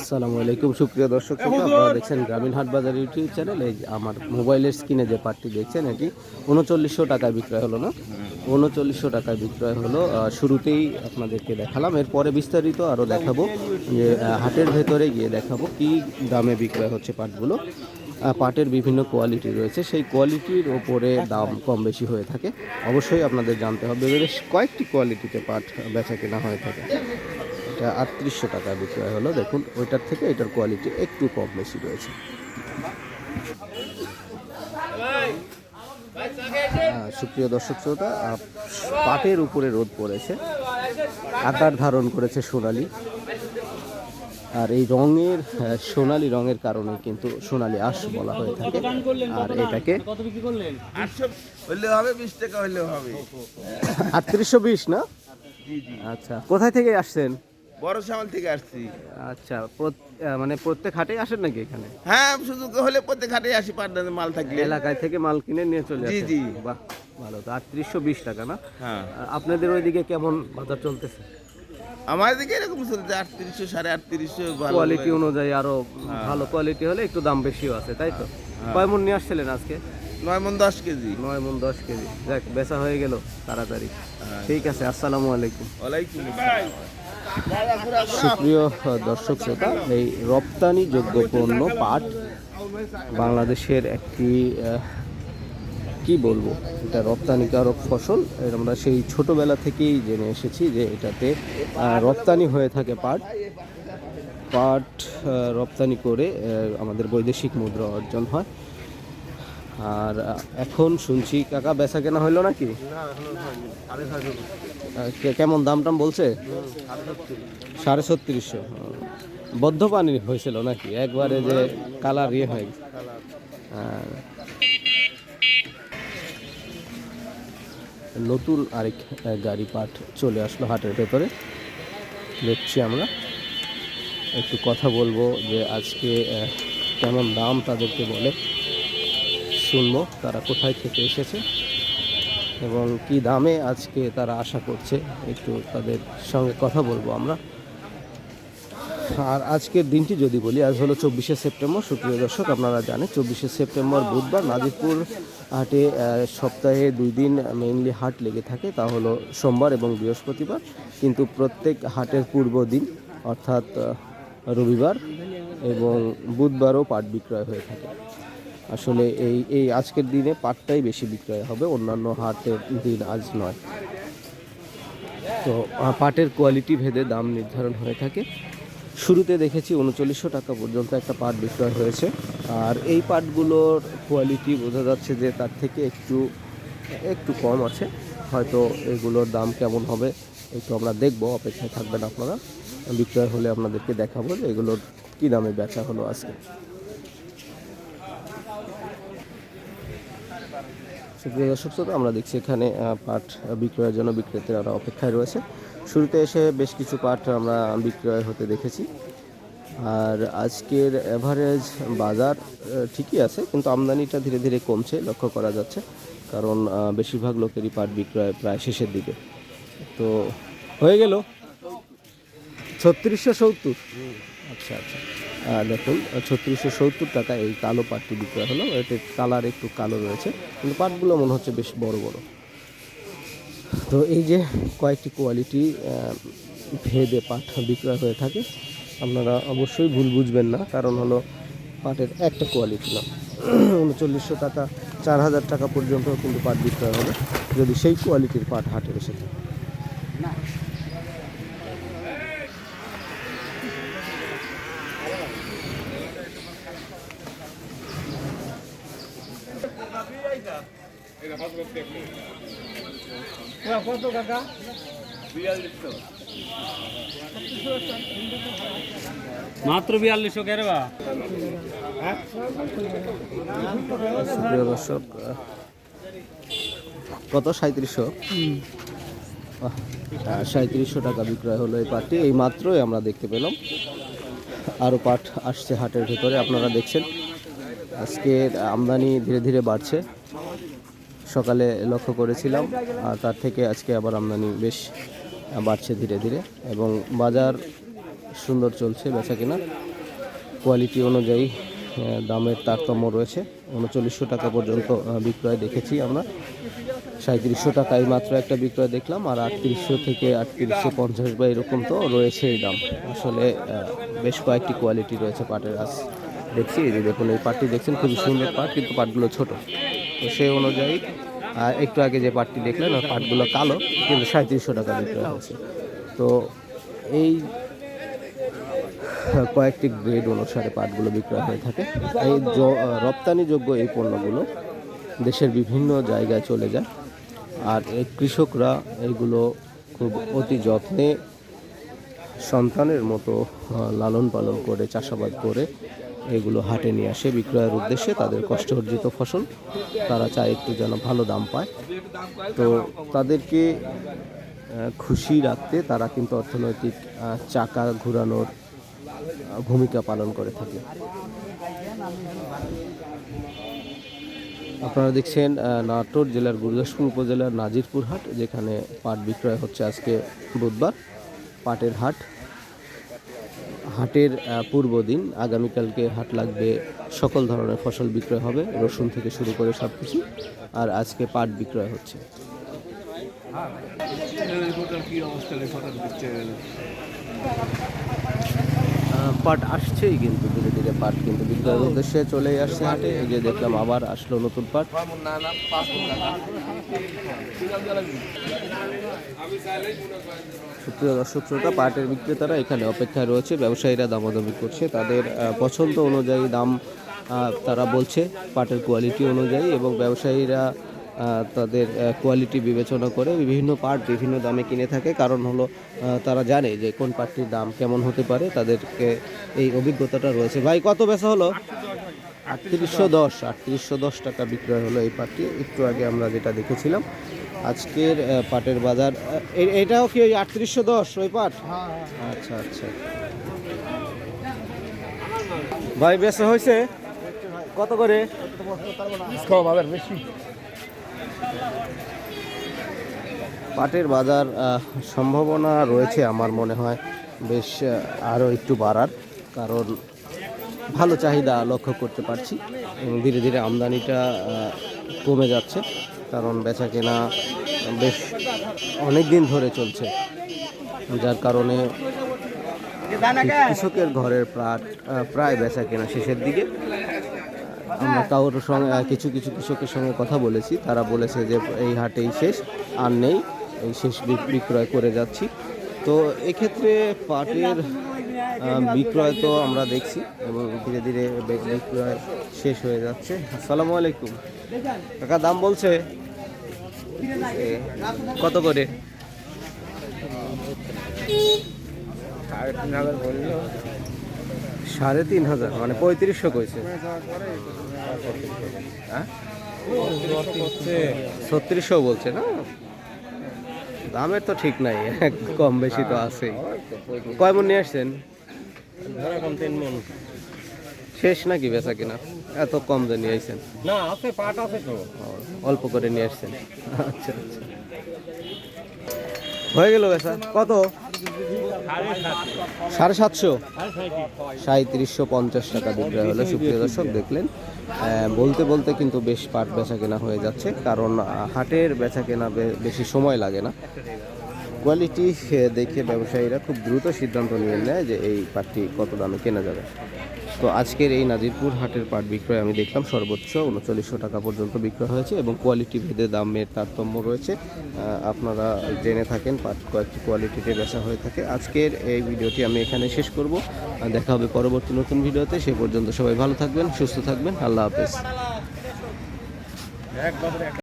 আসসালামু আলাইকুম সুপ্রিয় দর্শক আপনারা দেখছেন গ্রামীণ হাট বাজার ইউটিউব চ্যানেল। এই আমার মোবাইলের স্ক্রিনে যে পার্টটি দেখছেন এটি উনচল্লিশশো টাকায় বিক্রয় হলো না? উনচল্লিশশো টাকায় বিক্রয় হলো। শুরুতেই আপনাদেরকে দেখালাম। এরপরে বিস্তারিত আরও দেখাবো। যে হাটের ভেতরে গিয়ে দেখাবো কি দামে বিক্রয় হচ্ছে পাটগুলো। পাটের বিভিন্ন কোয়ালিটি রয়েছে। সেই কোয়ালিটির ওপরে দাম কম বেশি হয়ে থাকে। অবশ্যই আপনাদের জানতে হবে বেশ কয়েকটি কোয়ালিটিতে পাট বেচা কেনা হয়ে থাকে। এটা আটত্রিশশো টাকা বিক্রয় হলো। দেখুন, ওইটার থেকে এটার কোয়ালিটি একটু কম বেশি রয়েছে সুপ্রিয় দর্শক শ্রোতা পাটের উপরে রোদ পড়েছে। আকার ধারণ করেছে সোনালি। আর এই রঙের সোনালি রঙের কারণে কিন্তু সোনালি আঁশ বলা হয়ে থাকে। আর এটাকে আটশো হইলেও হবে বিশ টাকা হইলেও হবে। আটত্রিশশো বিশ না? জি জি। আচ্ছা কোথায় থেকে আসছেন? বড় সামাল থেকে আসছি। আচ্ছা মানে প্রত্যেক হাটেই আসেন নাকি এখানে? হ্যাঁ সুযোগ হলে প্রত্যেক হাটে আসি পাটনাতে মাল থাকলে। এলাকায় থেকে মাল কিনে নিয়ে চলে জি, জি। বাহ ভালো। তো আটত্রিশশো বিশ টাকা না? হ্যাঁ। আপনাদের ওইদিকে কেমন বাজার চলতেছে? আমার দিকে এরকম চলছে আটত্রিশশো সাড়ে আটত্রিশশো কোয়ালিটি অনুযায়ী আরও ভালো কোয়ালিটি হলে একটু দাম বেশিও আছে তাই তো? কয় মন নিয়ে আসছিলেন আজকে? নয় মন দশ কেজি। নয় মন দশ কেজি। দেখ বেচা হয়ে গেল তাড়াতাড়ি। ঠিক আছে আসসালামু আলাইকুম। ওয়ালাইকুম সুপ্রিয় দর্শক শ্রোতা এই রপ্তানি যোগ্য পণ্য পাট বাংলাদেশের একটি কি বলব? এটা রপ্তানিকারক ফসল। আমরা সেই ছোটবেলা থেকেই জেনে এসেছি যে এটাতে রপ্তানি হয়ে থাকে পাট। পাট রপ্তানি করে আমাদের বৈদেশিক মুদ্রা অর্জন হয়। আর এখন শুনছি, কাকা, বেচা কেনা হইল নাকি? কেমন দাম টাম বলছে? সাড়ে ছত্রিশশো। বদ্ধ পানি হয়েছিল নাকি? একবারে যে কালার ইয়ে হয়ে গেছে। নতুন আরেক গাড়ি পাঠ চলে আসলো হাটের ভেতরে। দেখছি আমরা। একটু কথা বলব যে আজকে কেমন দাম তাদেরকে বলে। শুনব তারা কোথায় থেকে এসেছে এবং কি দামে আজকে তারা আশা করছে। একটু তাদের সঙ্গে কথা বলব আমরা। আর আজকের দিনটি যদি বলি, আজ হলো চব্বিশে সেপ্টেম্বর। সুপ্রিয় দর্শক, আপনারা জানেন চব্বিশে সেপ্টেম্বর বুধবার নাজিরপুর হাটে সপ্তাহে দুই দিন মেইনলি হাট লেগে থাকে। তা হলো সোমবার এবং বৃহস্পতিবার। কিন্তু প্রত্যেক হাটের পূর্ব দিন, অর্থাৎ রবিবার এবং বুধবারও পাট বিক্রয় হয়ে থাকে। আসলে এই এই আজকের দিনে পাটটাই বেশি বিক্রয় হবে, অন্যান্য হাটের দিন আজ নয়। তো পাটের কোয়ালিটি ভেদে দাম নির্ধারণ হয়ে থাকে। শুরুতে দেখেছি উনচল্লিশশো টাকা পর্যন্ত একটা পাট বিক্রয় হয়েছে। আর এই পাটগুলোর কোয়ালিটি বোঝা যাচ্ছে যে তার থেকে একটু একটু কম আছে। হয়তো এগুলোর দাম কেমন হবে একটু আমরা দেখব, অপেক্ষায় থাকবেন আপনারা। বিক্রয় হলে আপনাদেরকে দেখাবো যে এগুলোর কী দামে বেচা হলো আজকে। সুপ্রিয় দর্শক আমরা দেখছি এখানে পাট বিক্রয়ের জন্য বিক্রেতারা অপেক্ষায় রয়েছে। শুরুতে এসে বেশ কিছু পাট আমরা বিক্রয় হতে দেখেছি। আর আজকের অ্যাভারেজ বাজার ঠিকই আছে কিন্তু আমদানিটা ধীরে ধীরে কমছে লক্ষ্য করা যাচ্ছে কারণ বেশিরভাগ লোকেরই পাট বিক্রয় প্রায় শেষের দিকে। তো হয়ে গেল। ছত্রিশশো সত্তর। আচ্ছা আচ্ছা। দেখুন ছত্রিশশো সত্তর টাকা এই কালো পাটটি বিক্রয় হলো। এটির কালার একটু কালো রয়েছে কিন্তু পাটগুলো মনে হচ্ছে বেশ বড় বড়। তো এই যে কয়েকটি কোয়ালিটি ভেদে পাট বিক্রয় হয়ে থাকে, আপনারা অবশ্যই ভুল বুঝবেন না, কারণ হলো পাটের একটা কোয়ালিটি না। উনচল্লিশশো টাকা, চার হাজার টাকা পর্যন্ত কিন্তু পাট বিক্রয় হবে যদি সেই কোয়ালিটির পাট হাটে এসে থাকে। কত কাকা মাত্র বিয়াল্লিশশো বা? দর্শক কত? সাঁত্রিশশো? সাঁত্রিশশো টাকা বিক্রয় হলো এই পাটটি। এই মাত্রই আমরা দেখতে পেলাম। আরও পাট আসছে হাটের ভেতরে আপনারা দেখছেন। আজকে আমদানি ধীরে ধীরে বাড়ছে। সকালে লক্ষ্য করেছিলাম। আর তার থেকে আজকে আবার আমদানি বেশ বাড়ছে ধীরে ধীরে এবং বাজার সুন্দর চলছে, বেচা কিনা। কোয়ালিটি অনুযায়ী দামের তারতম্য রয়েছে। উনচল্লিশশো টাকা পর্যন্ত বিক্রয় দেখেছি আমরা। সাঁত্রিশশো টাকায় মাত্র একটা বিক্রয় দেখলাম আর আটত্রিশশো থেকে আটত্রিশশো পঞ্চাশ বা এরকম তো রয়েছে এই দাম। আসলে বেশ কয়েকটি কোয়ালিটি রয়েছে পাটের আজ দেখছি, এই যে দেখুন, এই পাটটি দেখছেন, খুবই সুন্দর পাট, কিন্তু পাটগুলো ছোট। তো সেই অনুযায়ী একটু আগে যে পাটটি দেখলেন ওই পাটগুলো কালো, কিন্তু সাঁত্রিশশো টাকা বিক্রয় হচ্ছে তো এই কয়েকটি গ্রেড অনুসারে পাটগুলো বিক্রয় হয়ে থাকে। এই রপ্তানিযোগ্য এই পণ্যগুলো দেশের বিভিন্ন জায়গায় চলে যায়। আর এই কৃষকরা এইগুলো খুব অতি যত্নে সন্তানের মতো লালন পালন করে, চাষাবাদ করে এগুলো হাটে নিয়ে আসে। বিক্রয়ের উদ্দেশ্যে তাদের কষ্ট অর্জিত ফসল, তারা চায় একটু যেন ভালো দাম পায়। তো তাদেরকে খুশি রাখতে তারা কিন্তু অর্থনৈতিক চাকা ঘোরানোর ভূমিকা পালন করে থাকে। আপনারা দেখছেন নাটোর জেলার গুরুদাসপুর উপজেলার নাজিরপুর হাট, যেখানে পাট বিক্রয় হচ্ছে আজকে বুধবার। পাটের হাট হাটের পূর্ব দিন আগামীকালকে হাট লাগবে সকল ধরনের ফসল বিক্রয় হবে রসুন থেকে শুরু করে সব কিছু আর আজকে পাট বিক্রয় হচ্ছে। আহ, পাট আসছেই কিন্তু ধীরে ধীরে পাট কিন্তু বিক্রয়ের উদ্দেশ্যে চলেই আসছে হাটে। এই যে দেখলাম আবার আসলো নতুন পাট সুপ্রিয় দর্শক শ্রোতা, পাটের বিক্রেতারা এখানে অপেক্ষায় রয়েছে। ব্যবসায়ীরা দামাদামি করছে। তাদের পছন্দ অনুযায়ী দাম তারা বলছে পাটের কোয়ালিটি অনুযায়ী এবং ব্যবসায়ীরা তাদের কোয়ালিটি বিবেচনা করে বিভিন্ন পার্ট বিভিন্ন দামে কিনে থাকে। কারণ হলো তারা জানে যে কোন পাটটির দাম কেমন হতে পারে, তাদেরকে এই অভিজ্ঞতাটা রয়েছে। ভাই, কত বেচা হলো? আটত্রিশশো দশ আটত্রিশশো দশ টাকা বিক্রয় হলো এই পাটটি একটু আগে আমরা যেটা দেখেছিলাম, আজকের পাটের বাজার এটাও কি ওই আটত্রিশশো দশ, ওই পাট আচ্ছা আচ্ছা। ভাই, বেচা হয়েছে? কত করে? পাটের বাজার সম্ভাবনা রয়েছে আমার মনে হয়, বেশ আরও একটু বাড়ার, কারণ ভালো চাহিদা লক্ষ্য করতে পারছি এবং ধীরে ধীরে আমদানিটা কমে যাচ্ছে, কারণ বেচা কেনা বেশ অনেক দিন ধরে চলছে, যার কারণে কৃষকের ঘরের প্রায় প্রায় বেচা কেনা শেষের দিকে। আমরা কারোর সঙ্গে কিছু কিছু কৃষকের সঙ্গে কথা বলেছি। তারা বলেছে যে এই হাটেই শেষ, আর নেই, এই শেষ বিক- বিক্রয় করে যাচ্ছি। তো এক্ষেত্রে পাটের বিক্রয় তো আমরা দেখছি, এবং ধীরে ধীরে বিক্রয় শেষ হয়ে যাচ্ছে। আসসালামু আলাইকুম। কাকা, দাম বলছে? কত করে? সাড়ে তিন হাজার মানে পঁয়ত্রিশশো কইছে। হ্যাঁ ছত্রিশশো বলছে না? দামের তো ঠিক নাই কম বেশি তো আছেই। কয় মন নিয়ে আসছেন? শেষ নাকি বেচা কিনা? এত কম দিয়ে নিয়ে আসছেন না আছে পাট আছে তো। অল্প করে নিয়ে আসছেন। আচ্ছা আচ্ছা। হয়ে গেল বেচা। কত? সাড়ে সাতশো। সাঁত্রিশশো পঞ্চাশ টাকা বিক্রয় হলো। সুপ্রিয় দর্শক, দেখলেন বলতে বলতে কিন্তু বেশ পাট বেচা কেনা হয়ে যাচ্ছে, কারণ হাটের বেচা কেনা বেশি সময় লাগে না। কোয়ালিটি দেখে ব্যবসায়ীরা খুব দ্রুত সিদ্ধান্ত নিয়ে নেয় যে এই পাটটি কত দামে কেনা যাবে। তো আজকের এই নাজিরপুর হাটের পাট বিক্রয় আমি দেখলাম, সর্বোচ্চ উনচল্লিশশো টাকা পর্যন্ত বিক্রয় হয়েছে এবং কোয়ালিটি ভেদে দামের তারতম্য রয়েছে। আপনারা জেনে থাকেন, পাট কয়েকটি কোয়ালিটিতে বেচা হয়ে থাকে। আজকের এই ভিডিওটি আমি এখানে শেষ করব। দেখা হবে পরবর্তী নতুন ভিডিওতে। সে পর্যন্ত সবাই ভালো থাকবেন, সুস্থ থাকবেন। আল্লাহ হাফেজ।